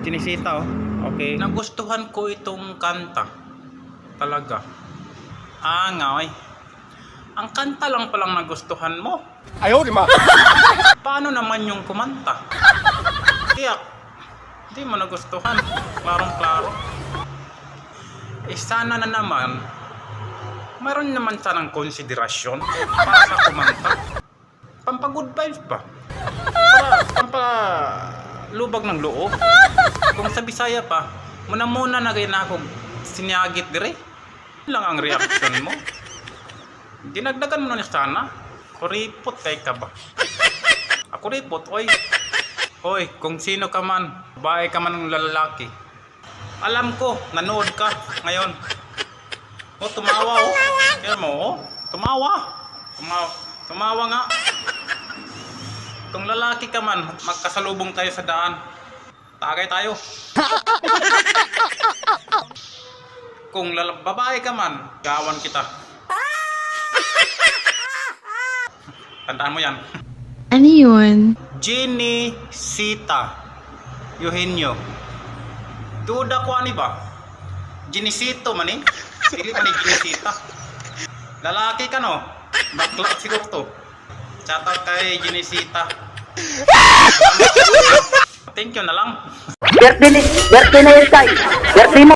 Ginisita oh. Okay. Nagustuhan ko itong kanta. Talaga. Ah, nga. Ang kanta lang palang nagustuhan mo. Ayaw, di ma. Paano naman yung kumanta? Tiyak, hindi mo nagustuhan. Klarong-klaro. Eh sana na naman, mayroon naman sanang konsiderasyon para sa kumanta. Pampagood vibes pa. Para pampa lubag ng loob. Kung sa Bisaya pa, muna-muna na na akong sinyagit dire. Lang ang reaction mo. Dinagdagan mo na sana. Kuripot kay ka ba? Ako ripot, oy. Hoy, kung sino ka man, babae ka man ng lalaki. Alam ko, nanood ka ngayon. O, tumawa, oh. Kaya mo, oh. Tumawa. Tumawa, tumawa nga. Kung lalaki ka man, magkasalubong tayo sa daan. Tagay tayo. Kung lala- babae ka man, gawan kita. Tandaan mo yan. Ano yun? Jenny Sita Eugenio Duda ko ani ba? Ginisito man eh Dili man ni Ginisita Lalaki ka no? Bakla siguro to Shout out kay Ginisita Thank you na lang Birthday, ni- birthday na yun tayo. Birthday mo.